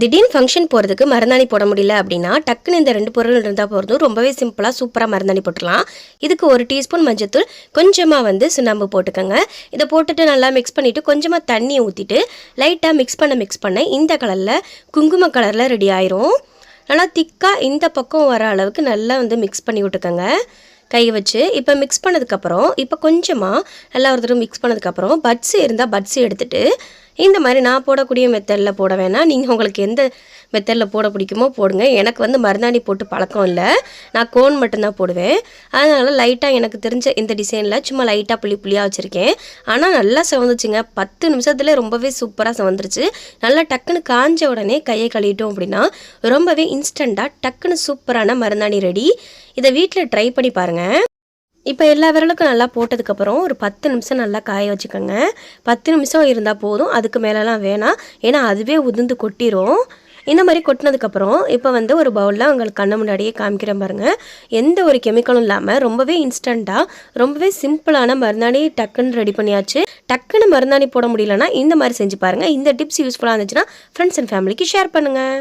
திடீர்னு ஃபங்க்ஷன் போகிறதுக்கு மருந்தாணி போட முடியல அப்படின்னா டக்குன்னு இந்த ரெண்டு பொருள் இருந்தால் போகிறதும் ரொம்பவே சிம்பிளாக சூப்பராக மருந்தாணி போட்டுடலாம். இதுக்கு ஒரு டீஸ்பூன் மஞ்சத்தூள் கொஞ்சமாக வந்து சுண்ணாம்பு போட்டுக்கோங்க. இதை போட்டுட்டு நல்லா மிக்ஸ் பண்ணிவிட்டு கொஞ்சமாக தண்ணி ஊற்றிட்டு லைட்டாக மிக்ஸ் பண்ண மிக்ஸ் பண்ண இந்த கலரில் குங்கும கலரில் ரெடி ஆயிரும். நல்லா திக்காக இந்த பக்கம் வர அளவுக்கு நல்லா வந்து மிக்ஸ் பண்ணி விட்டுக்கோங்க. கை வச்சு இப்போ மிக்ஸ் பண்ணதுக்கப்புறம் இப்போ கொஞ்சமாக நல்லா ஒரு தடவை மிக்ஸ் பண்ணதுக்கப்புறம் பட்ஸு இருந்தால் பட்ஸு எடுத்துகிட்டு இந்த மாதிரி நான் போடக்கூடிய மெத்தடில் போட வேணாம். நீங்கள் உங்களுக்கு எந்த மெத்தடில் போட பிடிக்குமோ போடுங்க. எனக்கு வந்து மருந்தாணி போட்டு பழக்கம் இல்லை. நான் கோன் மட்டும்தான் போடுவேன். அதனால் லைட்டாக எனக்கு தெரிஞ்ச இந்த டிசைனில் சும்மா லைட்டாக புள்ளி புள்ளியாக வச்சுருக்கேன். ஆனால் நல்லா செவந்துச்சுங்க. பத்து நிமிஷத்துல ரொம்பவே சூப்பராக செவந்துருச்சு. நல்லா டக்குன்னு காஞ்ச உடனே கையை கழுவிட்டோம் அப்படின்னா ரொம்பவே இன்ஸ்டண்ட்டாக டக்குன்னு சூப்பரான மருந்தாணி ரெடி இதை வீட்டில் ட்ரை பண்ணி பாருங்கள் இப்போ எல்லா விரலுக்கும் நல்லா போட்டதுக்கப்புறம் ஒரு பத்து நிமிஷம் நல்லா காய வச்சுக்கோங்க. பத்து நிமிஷம் இருந்தால் போதும். அதுக்கு மேலெலாம் வேணாம். ஏன்னா அதுவே உதிர்ந்து கொட்டிடும் இந்த மாதிரி கொட்டினதுக்கப்புறம் இப்போ வந்து ஒரு பவுலில் உங்களுக்கு கண்ணு முன்னாடியே காமிக்கிறேன் பாருங்கள் எந்த ஒரு கெமிக்கலும் இல்லாமல் ரொம்பவே இன்ஸ்டண்ட்டாக ரொம்பவே சிம்பிளான மருந்தாணி டக்குன்னு ரெடி பண்ணியாச்சு. டக்குன்னு மருந்தாணி போட முடியலன்னா இந்த மாதிரி செஞ்சு பாருங்கள் இந்த டிப்ஸ் யூஸ்ஃபுல்லாக இருந்துச்சுன்னா ஃப்ரெண்ட்ஸ் அண்ட் ஃபேமிலிக்கு ஷேர் பண்ணுங்கள்